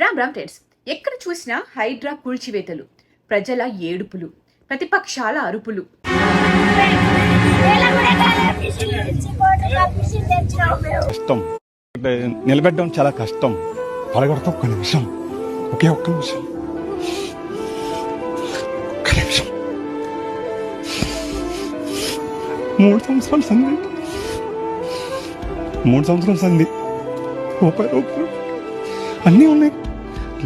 Ram Ram friends ఎక్కడ చూసినా హైడ్రా కూల్చివేతలు ప్రజల ఏడుపులు ప్రతిపక్షాల అరుపులు. కష్టం. నిలబెట్టడం చాలా కష్టం. పడగొడతా ఒక్క నిమిషం. ఒకే ఒక్క నిమిషం. ఒక్క నిమిషం. మూడు సంవత్సరాలు సంధి. మూడు సంవత్సరాలు సంధి. రూపాయి రూపాయలు అన్నీ ఉన్నాయి.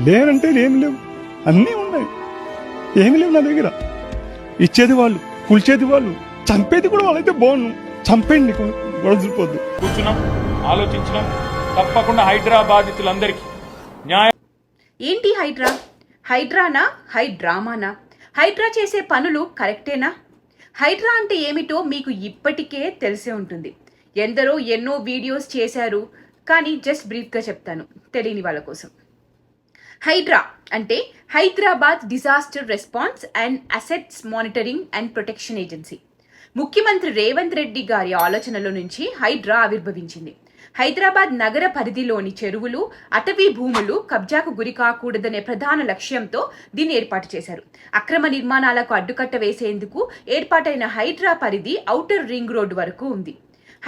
లేవంటే ఏమి లేవు. అన్నీ ఉన్నాయి. ఏమి లేవు నా దగ్గర. ఇచ్చేది వాళ్ళు కూల్చేది వాళ్ళు చంపేది కూడా వాళ్ళైతే బాగుండు చంపేయండి గొడవ చూడిపోద్దు కూర్చున్నాం ఆలోచించినాం. తప్పకుండా హైడ్రా బాధితులందరికీ న్యాయం ఏంటి హైడ్రా? హైడ్రానా? హైడ్రామానా? హైడ్రా చేసే పనులు కరెక్టేనా? హైడ్రా అంటే ఏమిటో మీకు ఇప్పటికే తెలిసే ఉంటుంది. ఎందరో ఎన్నో వీడియోస్ చేశారు కానీ జస్ట్ బ్రీఫ్గా చెప్తాను తెలియని వాళ్ళ కోసం. హైడ్రా అంటే Hyderabad disaster response and assets monitoring and protection agency. ముఖ్యమంత్రి రేవంత్ రెడ్డి గారి ఆలోచనలో నుంచి హైడ్రా ఆవిర్భవించింది. హైదరాబాద్ నగర పరిధిలోని చెరువులు అటవీ భూములు కబ్జాకు గురి కాకూడదనే ప్రధాన లక్ష్యంతో దీన్ని ఏర్పాటు చేశారు. అక్రమ నిర్మాణాలకు అడ్డుకట్ట వేసేందుకు ఏర్పాటైన హైడ్రా పరిధి ఔటర్ రింగ్ రోడ్డు వరకు ఉంది.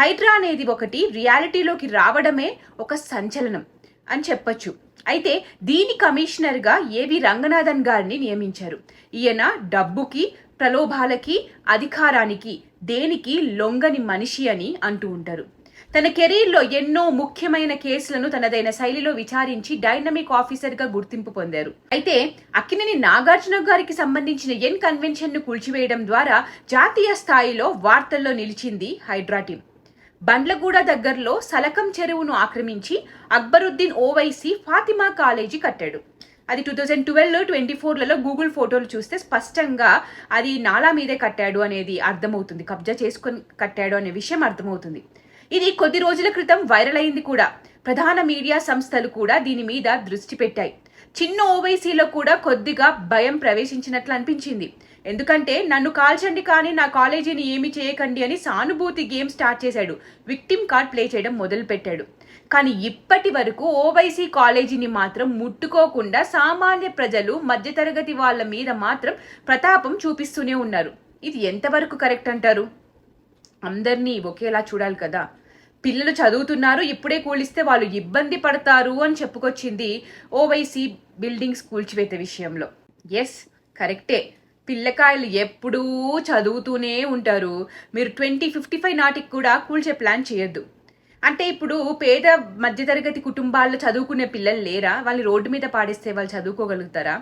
హైడ్రా అనేది ఒకటి రియాలిటీలోకి రావడమే ఒక సంచలనం. అని చెప్పొచ్చు. అయితే దీని కమిషనర్గా ఏవి రంగనాథన్ గారిని నియమించారు? ఈయన డబ్బుకి ప్రలోభాలకి అధికారానికి దేనికి లొంగని మనిషి అని అంటూ ఉంటారు. తన కెరీర్లో ఎన్నో ముఖ్యమైన కేసులను తనదైన శైలిలో విచారించి డైనమిక్ ఆఫీసర్గా గుర్తింపు పొందారు. అయితే అక్కినేని నాగార్జున గారికి సంబంధించిన ఎన్ కన్వెన్షన్ను కూల్చివేయడం ద్వారా జాతీయ స్థాయిలో వార్తల్లో నిలిచింది హైడ్రా టీం బండ్లగూడ దగ్గరలో సలకం చెరువును ఆక్రమించి అక్బరుద్దీన్ ఓవైసీ ఫాతిమా కాలేజీ కట్టాడు. అది టూ థౌజండ్ ట్వెల్వ్ ట్వంటీ ఫోర్లలో గూగుల్ ఫోటోలు చూస్తే స్పష్టంగా అది నాలా మీదే కట్టాడు అనేది అర్థమవుతుంది. కబ్జా చేసుకొని కట్టాడు అనే విషయం అర్థమవుతుంది. ఇది కొద్ది రోజుల క్రితం వైరల్ అయింది కూడా. ప్రధాన మీడియా సంస్థలు కూడా దీని మీద దృష్టి పెట్టాయి. చిన్న ఓవైసీలో కూడా కొద్దిగా భయం ప్రవేశించినట్లు అనిపించింది. ఎందుకంటే నన్ను కాల్చండి కానీ నా కాలేజీని ఏమి చేయకండి అని సానుభూతి గేమ్ స్టార్ట్ చేశాడు. విక్టిమ్ కార్డ్ ప్లే చేయడం మొదలుపెట్టాడు. కానీ ఇప్పటి వరకు ఓవైసీ కాలేజీని మాత్రం ముట్టుకోకుండా సామాన్య ప్రజలు మధ్యతరగతి వాళ్ళ మీద మాత్రం ప్రతాపం చూపిస్తూనే ఉన్నారు. ఇది ఎంతవరకు కరెక్ట్ అంటారు? అందరినీ ఒకేలా చూడాలి కదా. పిల్లలు చదువుతున్నారు ఇప్పుడే కూలిస్తే వాళ్ళు ఇబ్బంది పడతారు అని చెప్పుకొచ్చింది ఓవైసీ బిల్డింగ్స్ కూల్చివేత విషయంలో. ఎస్ కరెక్టే పిల్లకాయలు ఎప్పుడూ చదువుతూనే ఉంటారు. మీరు ట్వంటీ ఫిఫ్టీ ఫైవ్ నాటికి కూడా కూల్చే ప్లాన్ చేయొద్దు. అంటే ఇప్పుడు పేద మధ్యతరగతి కుటుంబాల్లో చదువుకునే పిల్లలు లేరా? వాళ్ళు రోడ్డు మీద పాడేస్తే వాళ్ళు చదువుకోగలుగుతారా?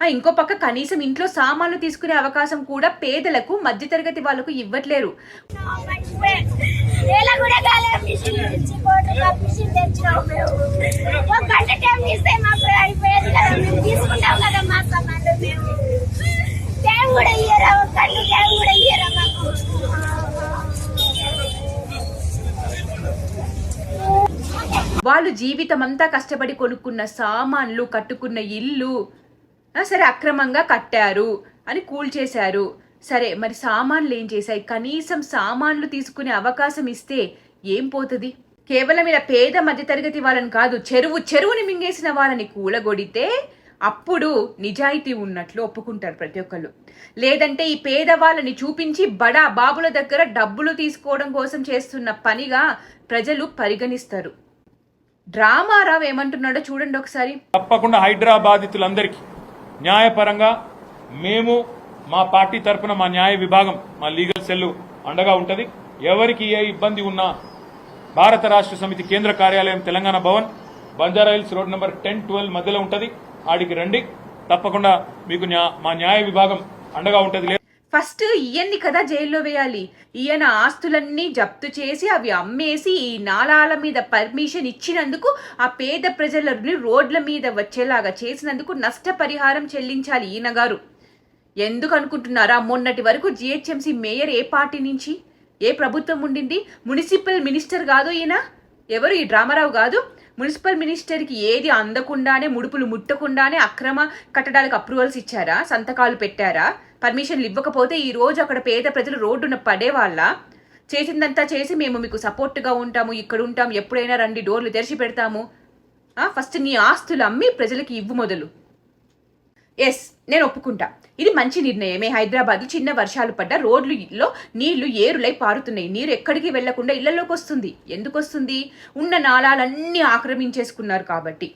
ఇంకో పక్క కనీసం ఇంట్లో సామాన్లు తీసుకునే అవకాశం కూడా పేదలకు మధ్యతరగతి వాళ్ళకు ఇవ్వట్లేరు. తీసుకుంటాం కదా మా కూడా ఇయ్యరా కూడా ఇయ్యరా మాకు. వాళ్ళు జీవితం అంతా కష్టపడి కొనుక్కున్న సామాన్లు కట్టుకున్న ఇల్లు సరే అక్రమంగా కట్టారు అని కూల్చేశారు సరే మరి సామాన్లు ఏం చేశాయి? కనీసం సామాన్లు తీసుకునే అవకాశం ఇస్తే ఏం పోతుంది? కేవలం ఇలా పేద మధ్యతరగతి వాళ్ళని కాదు చెరువు చెరువుని మింగేసిన వాళ్ళని కూలగొడితే అప్పుడు నిజాయితీ ఉన్నట్లు ఒప్పుకుంటారు ప్రతి ఒక్కళ్ళు. లేదంటే ఈ పేదవాళ్ళని చూపించి బడా బాబుల దగ్గర డబ్బులు తీసుకోవడం కోసం చేస్తున్న పనిగా ప్రజలు పరిగణిస్తారు. డ్రామారావు ఏమంటున్నాడో చూడండి ఒకసారి. తప్పకుండా హైదరాబాదితులందరికీ న్యాయపరంగా మేము మా పార్టీ తరఫున మా న్యాయ విభాగం మా లీగల్ సెల్ అండగా ఉంటుంది. ఎవరికి ఏ ఇబ్బంది ఉన్నా భారత రాష్ట్ర సమితి కేంద్ర కార్యాలయం Telangana Bhavan Banjara Hills road number ten twelve మధ్యలో ఉంటుంది. ఆడికి రండి. తప్పకుండా మీకు మా న్యాయ విభాగం అండగా ఉంటుంది ఫస్ట్ ఈయన్ని కదా జైల్లో వేయాలి. ఈయన ఆస్తులన్నీ జప్తు చేసి అవి అమ్మేసి ఈ నాళాల మీద పర్మిషన్ ఇచ్చినందుకు ఆ పేద ప్రజలని రోడ్ల మీద వచ్చేలాగా చేసినందుకు నష్టపరిహారం చెల్లించాలి ఈయన గారు. ఎందుకు అనుకుంటున్నారా? మొన్నటి వరకు జిహెచ్ఎంసీ మేయర్ ఏ పార్టీ నుంచి? ఏ ప్రభుత్వం ఉండింది? మున్సిపల్ మినిస్టర్ కాదు ఈయన? ఎవరు ఈ డ్రామారావు కాదు? మున్సిపల్ మినిస్టర్కి ఏది అందకుండానే ముడుపులు ముట్టకుండానే అక్రమ కట్టడాలకు అప్రూవల్స్ ఇచ్చారా? సంతకాలు పెట్టారా? పర్మిషన్లు ఇవ్వకపోతే ఈ రోజు అక్కడ పేద ప్రజలు రోడ్డున పడేవాళ్ళ? చేసిందంతా చేసి మేము మీకు సపోర్ట్గా ఉంటాము ఇక్కడ ఉంటాం ఎప్పుడైనా రండి డోర్లు తెరిచి పెడతాము. ఫస్ట్ నీ ఆస్తులు అమ్మి ప్రజలకి ఇవ్వు మొదలు. ఎస్ నేను ఒప్పుకుంటా. ఇది మంచి నిర్ణయమే. హైదరాబాద్లో చిన్న వర్షాలు పడ్డ రోడ్లలో నీళ్ళు ఏరులై పారుతున్నాయి. నీరు ఎక్కడికి వెళ్ళకుండా ఇళ్ళలోకి వస్తుంది. ఎందుకు వస్తుంది? ఉన్న నాళాలన్నీ ఆక్రమించేసుకున్నారు కాబట్టి.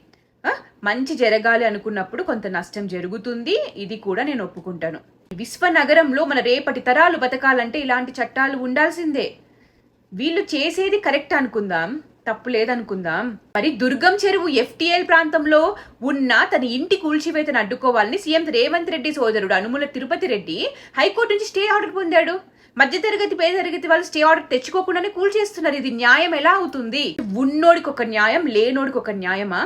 మంచి జరగాలి అనుకున్నప్పుడు కొంత నష్టం జరుగుతుంది. ఇది కూడా నేను ఒప్పుకుంటాను. విశ్వనగరంలో మన రేపటి తరాలు బతకాలంటే ఇలాంటి చట్టాలు ఉండాల్సిందే. వీళ్ళు చేసేది కరెక్ట్ అనుకుందాం. తప్పు లేదనుకుందాం. మరి దుర్గం చెరువు ఎఫ్టీఎల్ ప్రాంతంలో ఉన్న తన ఇంటి కూల్చివేతను అడ్డుకోవాలని సీఎం రేవంత్ రెడ్డి సోదరుడు అనుముల తిరుపతి రెడ్డి హైకోర్టు నుంచి స్టే ఆర్డర్ పొందాడు. మధ్యతరగతి పేద తరగతి వాళ్ళు స్టే ఆర్డర్ తెచ్చుకోకుండానే కూల్చేస్తున్నారు. ఇది న్యాయం ఎలా అవుతుంది? ఉన్నోడికి ఒక న్యాయం లేనోడికి ఒక న్యాయమా?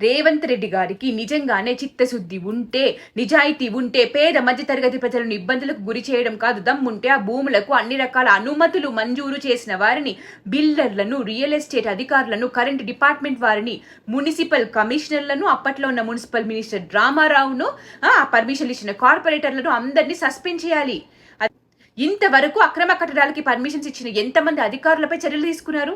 రేవంత్ రెడ్డి గారికి నిజంగానే చిత్తశుద్ధి ఉంటే నిజాయితీ ఉంటే పేద మధ్యతరగతి ప్రజలను ఇబ్బందులకు గురి చేయడం కాదు దమ్ముంటే ఆ భూములకు అన్ని రకాల అనుమతులు మంజూరు చేసిన వారిని బిల్డర్లను రియల్ ఎస్టేట్ అధికారులను కరెంట్ డిపార్ట్మెంట్ వారిని మున్సిపల్ కమిషనర్లను అప్పట్లో ఉన్న మున్సిపల్ మినిస్టర్ డ్రామారావును ఆ పర్మిషన్లు ఇచ్చిన కార్పొరేటర్లను అందరినీ సస్పెండ్ చేయాలి. ఇంతవరకు అక్రమ కట్టడాలకి పర్మిషన్స్ ఇచ్చిన ఎంతమంది అధికారులపై చర్యలు తీసుకున్నారు?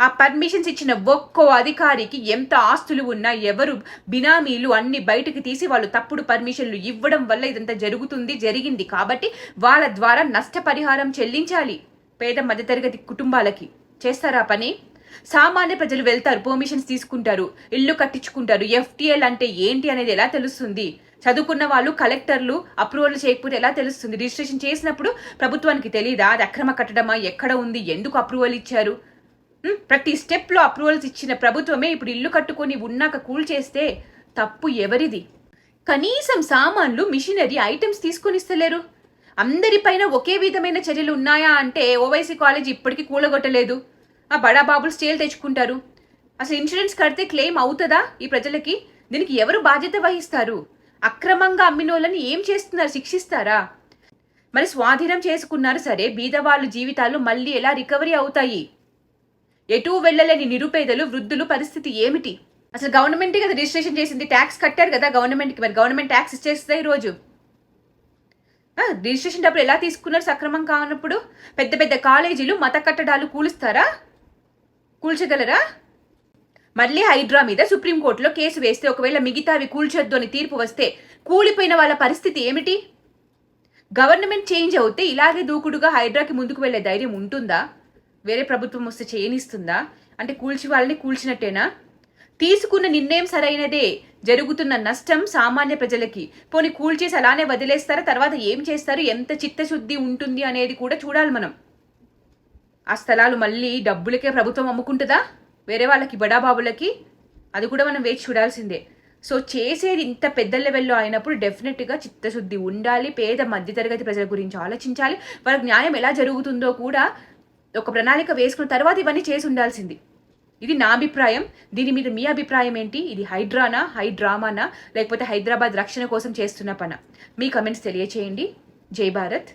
ఆ పర్మిషన్స్ ఇచ్చిన ఒక్కో అధికారికి ఎంత ఆస్తులు ఉన్నా ఎవరు బినామీలు అన్ని బయటకు తీసి వాళ్ళు తప్పుడు పర్మిషన్లు ఇవ్వడం వల్ల ఇదంతా జరుగుతుంది జరిగింది. కాబట్టి వాళ్ళ ద్వారా నష్టపరిహారం చెల్లించాలి పేద మధ్యతరగతి కుటుంబాలకి. చేస్తారా పని? సామాన్య ప్రజలు వెళ్తారు పర్మిషన్స్ తీసుకుంటారు ఇల్లు కట్టించుకుంటారు. ఎఫ్టీఎల్ అంటే ఏంటి అనేది ఎలా తెలుస్తుంది? చదువుకున్న వాళ్ళు కలెక్టర్లు అప్రూవల్ చేయకపోతే ఎలా తెలుస్తుంది? రిజిస్ట్రేషన్ చేసినప్పుడు ప్రభుత్వానికి తెలియదా అది అక్రమ కట్టడమా? ఎక్కడ ఉంది? ఎందుకు అప్రూవల్ ఇచ్చారు? ప్రతి స్టెప్లో అప్రూవల్స్ ఇచ్చిన ప్రభుత్వమే ఇప్పుడు ఇల్లు కట్టుకొని ఉన్నాక కూల్ చేస్తే తప్పు ఎవరిది? కనీసం సామాన్లు మిషనరీ ఐటమ్స్ తీసుకొని ఇస్తలేరు అందరిపైన ఒకే విధమైన చర్యలు ఉన్నాయా అంటే ఓవైసీ కాలేజ్ ఇప్పటికీ కూలగొట్టలేదు. ఆ బడాబాబులు స్టేల్ తెచ్చుకుంటారు. అసలు ఇన్సూరెన్స్ కడితే క్లెయిమ్ అవుతుందా ఈ ప్రజలకి? దీనికి ఎవరు బాధ్యత వహిస్తారు? అక్రమంగా అమ్మిన వాళ్ళని ఏం చేస్తున్నారు? శిక్షిస్తారా? మరి స్వాధీనం చేసుకున్నారు సరే బీదవాళ్ళు జీవితాలు మళ్ళీ ఎలా రికవరీ అవుతాయి? ఎటూ వెళ్ళలేని నిరుపేదలు వృద్ధులు పరిస్థితి ఏమిటి? అసలు గవర్నమెంట్ కదా రిజిస్ట్రేషన్ చేసింది ట్యాక్స్ కట్టారు కదా గవర్నమెంట్కి మరి గవర్నమెంట్ ట్యాక్స్ ఇచ్చేస్తుంది ఈరోజు? రిజిస్ట్రేషన్ డబ్బులు ఎలా తీసుకున్నారు సక్రమం కానప్పుడు? పెద్ద పెద్ద కాలేజీలు మత కట్టడాలు కూలుస్తారా? కూల్చగలరా? మళ్ళీ హైడ్రా మీద సుప్రీంకోర్టులో కేసు వేస్తే ఒకవేళ మిగతావి కూల్చొద్దు అని తీర్పు వస్తే కూలిపోయిన వాళ్ళ పరిస్థితి ఏమిటి? గవర్నమెంట్ చేంజ్ అవుతే ఇలాగే దూకుడుగా హైడ్రాకి ముందుకు వెళ్ళే ధైర్యం ఉంటుందా? వేరే ప్రభుత్వం వస్తే చేయనిస్తుందా? అంటే కూల్చి వాళ్ళని కూల్చినట్టేనా? తీసుకున్న నిర్ణయం సరైనదే. జరుగుతున్న నష్టం సామాన్య ప్రజలకి. పోనీ కూల్చేసి అలానే వదిలేస్తారా? తర్వాత ఏం చేస్తారు? ఎంత చిత్తశుద్ధి ఉంటుంది అనేది కూడా చూడాలి మనం. ఆ స్థలాలు మళ్ళీ డబ్బులకే ప్రభుత్వం అమ్ముకుంటుందా? వేరే వాళ్ళకి బడాబాబులకి? అది కూడా మనం వేచి చూడాల్సిందే. సో చేసేది ఇంత పెద్ద లెవెల్లో అయినప్పుడు డెఫినెట్గా చిత్తశుద్ధి ఉండాలి. పేద మధ్యతరగతి ప్రజల గురించి ఆలోచించాలి. వాళ్ళకి న్యాయం ఎలా జరుగుతుందో కూడా ఒక ప్రణాళిక వేసుకున్న తర్వాత ఇవన్నీ చేసి ఉండాల్సింది. ఇది నా అభిప్రాయం. దీని మీద మీ అభిప్రాయం ఏంటి? ఇది హైడ్రానా? హైడ్రామానా? లేకపోతే హైదరాబాద్ రక్షణ కోసం చేస్తున్న పన? మీ కమెంట్స్ తెలియచేయండి. జై భారత్.